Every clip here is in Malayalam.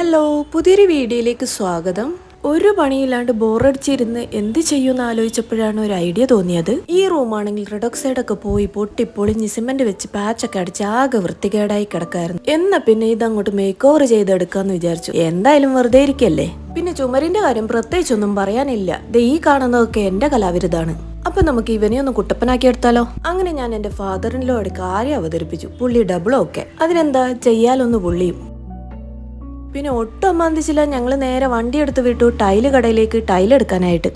ഹലോ പുതിയൊരു വീഡിയോയിലേക്ക് സ്വാഗതം. ഒരു പണിയില്ലാണ്ട് ബോറടിച്ചിരുന്ന് എന്ത് ചെയ്യുമെന്ന് ആലോചിച്ചപ്പോഴാണ് ഒരു ഐഡിയ തോന്നിയത്. ഈ റൂമാണെങ്കിൽ റെഡോക്സൈഡ് ഒക്കെ പോയി പൊട്ടി പൊളിഞ്ഞ് സിമെന്റ് വെച്ച് പാച്ചൊക്കെ അടിച്ച് ആകെ വൃത്തികേടായി കിടക്കായിരുന്നു എന്നാ പിന്നെ ഇതങ്ങോട്ട് മേക്ക് ഓവർ ചെയ്തെടുക്കാന്ന് വിചാരിച്ചു. എന്തായാലും വെറുതെ ഇരിക്കല്ലേ? പിന്നെ ചുമരിന്റെ കാര്യം പ്രത്യേകിച്ചൊന്നും പറയാനില്ല. ദേ ഈ കാണുന്നതൊക്കെ എന്റെ കലാവിരുതാണ്. അപ്പൊ നമുക്ക് ഇവനെ ഒന്ന് കുട്ടപ്പനാക്കി എടുത്താലോ? അങ്ങനെ ഞാൻ എന്റെ ഫാദറിനിലോട് കാര്യം അവതരിപ്പിച്ചു. പുള്ളി ഡബിളും ഒക്കെ. അതിനെന്താ? ചെയ്യാലൊന്ന് പുള്ളിയും. പിന്നെ ഒട്ടും അമ്മാന്തിച്ചില്ല ഞങ്ങൾ നേരെ വണ്ടി എടുത്ത് വിട്ടു ടൈൽ കടയിലേക്ക് ടൈലെടുക്കാനായിട്ട്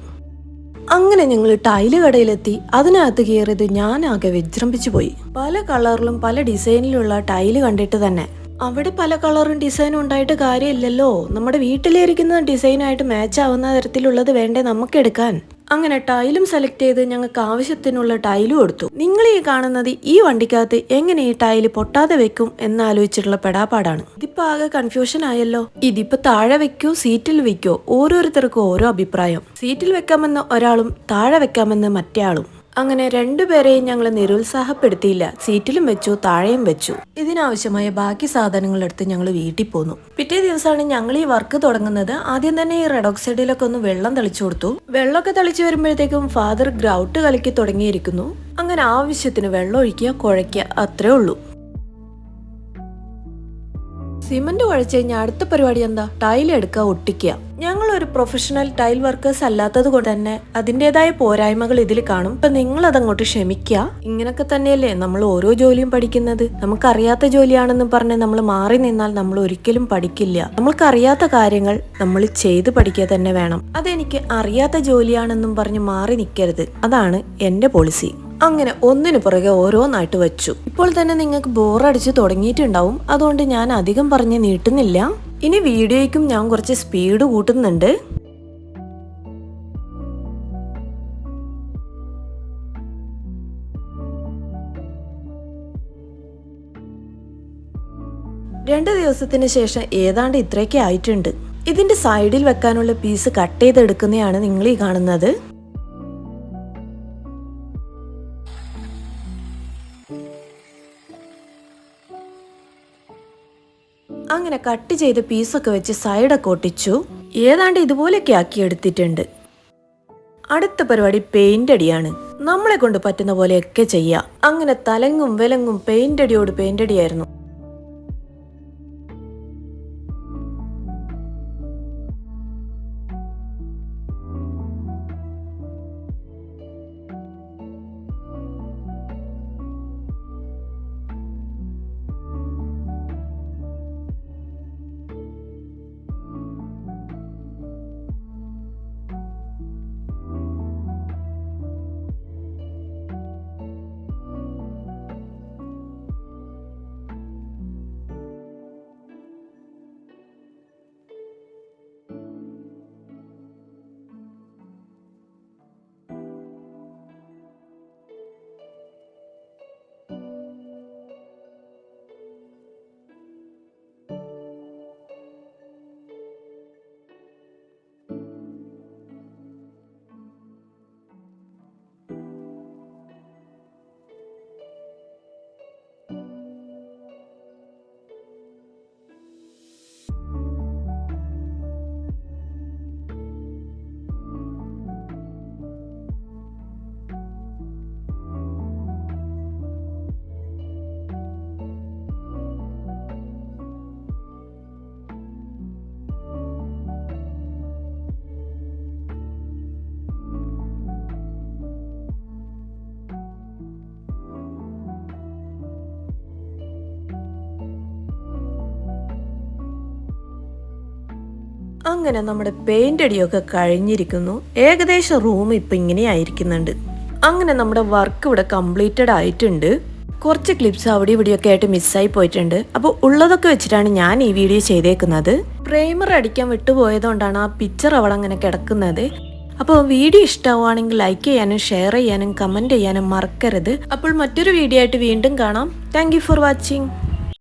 അങ്ങനെ ഞങ്ങൾ ടൈൽ കടയിലെത്തി. അതിനകത്ത് കയറിയത് ഞാനാകെ വിജൃംഭിച്ചു പോയി. പല കളറിലും പല ഡിസൈനിലുള്ള ടൈൽ കണ്ടിട്ട് തന്നെ. അവിടെ പല കളറും ഡിസൈനും ഉണ്ടായിട്ട് കാര്യമില്ലല്ലോ. നമ്മുടെ വീട്ടിലിരിക്കുന്ന ഡിസൈനായിട്ട് മാച്ച് ആവുന്ന തരത്തിലുള്ളത് വേണ്ടേ നമുക്ക് എടുക്കാൻ? അങ്ങനെ ടൈലും സെലക്ട് ചെയ്ത് ഞങ്ങൾക്ക് ആവശ്യത്തിനുള്ള ടൈലും എടുത്തു. നിങ്ങൾ ഈ കാണുന്നത് ഈ വണ്ടിക്കകത്ത് എങ്ങനെ ഈ ടൈൽ പൊട്ടാതെ വെക്കും എന്നാലോചിച്ചിട്ടുള്ള പെടാപ്പാടാണ്. ഇതിപ്പോ ആകെ കൺഫ്യൂഷൻ ആയല്ലോ. ഇതിപ്പോ താഴെ വെക്കോ സീറ്റിൽ വെക്കോ? ഓരോരുത്തർക്കും ഓരോ അഭിപ്രായം. സീറ്റിൽ വെക്കാമെന്ന ഒരാളും താഴെ വെക്കാമെന്ന് മറ്റേ ആളും. അങ്ങനെ രണ്ടുപേരെയും ഞങ്ങൾ നിരുത്സാഹപ്പെടുത്തിയില്ല. സീറ്റിലും വെച്ചു താഴെയും വെച്ചു. ഇതിനാവശ്യമായ ബാക്കി സാധനങ്ങൾ എടുത്ത് ഞങ്ങൾ വീട്ടിൽ പോന്നു. പിറ്റേ ദിവസമാണ് ഞങ്ങൾ ഈ വർക്ക് തുടങ്ങുന്നത്. ആദ്യം തന്നെ ഈ റെഡോക്സൈഡിലൊക്കെ ഒന്ന് വെള്ളം തളിച്ചു കൊടുത്തു. വെള്ളമൊക്കെ തളിച്ചു വരുമ്പോഴത്തേക്കും ഫാദർ ഗ്രൗട്ട് കളിക്ക് തുടങ്ങിയിരിക്കുന്നു. അങ്ങനെ ആവശ്യത്തിന് വെള്ളം ഒഴിക്കുക കുഴയ്ക്കുക അത്രേ ഉള്ളൂ. സിമന്റ് കുഴച്ച് കഴിഞ്ഞാൽ അടുത്ത പരിപാടി എന്താ? ടൈൽ എടുക്കുക ഒട്ടിക്കുക. ഞങ്ങൾ ഒരു പ്രൊഫഷണൽ ടൈൽ വർക്കേഴ്സ് അല്ലാത്തത് കൊണ്ട് തന്നെ അതിന്റെതായ പോരായ്മകൾ ഇതിൽ കാണും. ഇപ്പൊ നിങ്ങൾ അതങ്ങോട്ട് ക്ഷമിക്കുക. ഇങ്ങനൊക്കെ തന്നെയല്ലേ നമ്മൾ ഓരോ ജോലിയും പഠിക്കുന്നത്. നമുക്കറിയാത്ത ജോലിയാണെന്ന് പറഞ്ഞ് നമ്മൾ മാറി നിന്നാൽ നമ്മൾ ഒരിക്കലും പഠിക്കില്ല. നമ്മൾക്കറിയാത്ത കാര്യങ്ങൾ നമ്മൾ ചെയ്ത് പഠിക്കുക തന്നെ വേണം. അതെനിക്ക് അറിയാത്ത ജോലിയാണെന്നും പറഞ്ഞ് മാറി നിൽക്കരുത്. അതാണ് എന്റെ പോളിസി അങ്ങനെ ഒന്നിനു പുറകെ ഓരോന്നായിട്ട് വെച്ചു. ഇപ്പോൾ തന്നെ നിങ്ങൾക്ക് ബോറടിച്ച് തുടങ്ങിയിട്ടുണ്ടാവും. അതുകൊണ്ട് ഞാൻ അധികം പറഞ്ഞ് നീട്ടുന്നില്ല. ഇനി വീഡിയോയ്ക്കും ഞാൻ കുറച്ച് സ്പീഡ് കൂട്ടുന്നുണ്ട്. രണ്ട് ദിവസത്തിന് ശേഷം ഏതാണ്ട് ഇത്രയൊക്കെ ആയിട്ടുണ്ട്. ഇതിന്റെ സൈഡിൽ വെക്കാനുള്ള പീസ് കട്ട് ചെയ്തെടുക്കുന്നതാണ് നിങ്ങൾ ഈ കാണുന്നത്. അങ്ങനെ കട്ട് ചെയ്ത പീസൊക്കെ വെച്ച് സൈഡൊക്കെ ഒട്ടിച്ചു. ഏതാണ്ട് ഇതുപോലെയൊക്കെ ആക്കി എടുത്തിട്ടുണ്ട്. അടുത്ത പരിപാടി പെയിന്റ് അടിയാണ്. നമ്മളെ കൊണ്ട് പറ്റുന്ന പോലെയൊക്കെ ചെയ്യാം. അങ്ങനെ തലങ്ങും വിലങ്ങും പെയിന്റ് അടിയോട് പെയിന്റ് അടിയായിരുന്നു. അങ്ങനെ നമ്മുടെ പെയിന്റ് അടിയൊക്കെ കഴിഞ്ഞിരിക്കുന്നു. ഏകദേശം റൂം ഇപ്പൊ ഇങ്ങനെയായിരിക്കുന്നുണ്ട്. അങ്ങനെ നമ്മുടെ വർക്ക് ഇവിടെ കംപ്ലീറ്റഡ് ആയിട്ടുണ്ട്. കുറച്ച് ക്ലിപ്സ് അവിടെ ഇവിടെയൊക്കെ ആയിട്ട് മിസ്സായി പോയിട്ടുണ്ട്. അപ്പോൾ ഉള്ളതൊക്കെ വെച്ചിട്ടാണ് ഞാൻ ഈ വീഡിയോ ചെയ്തേക്കുന്നത്. പ്രൈമർ അടിക്കാൻ വിട്ടുപോയതുകൊണ്ടാണ് ആ പിക്ചർ അവിടെ അങ്ങനെ കിടക്കുന്നത്. അപ്പോൾ വീഡിയോ ഇഷ്ടമാവുകയാണെങ്കിൽ ലൈക്ക് ചെയ്യാനും ഷെയർ ചെയ്യാനും കമന്റ് ചെയ്യാനും മറക്കരുത്. അപ്പോൾ മറ്റൊരു വീഡിയോ ആയിട്ട് വീണ്ടും കാണാം. Thank for watching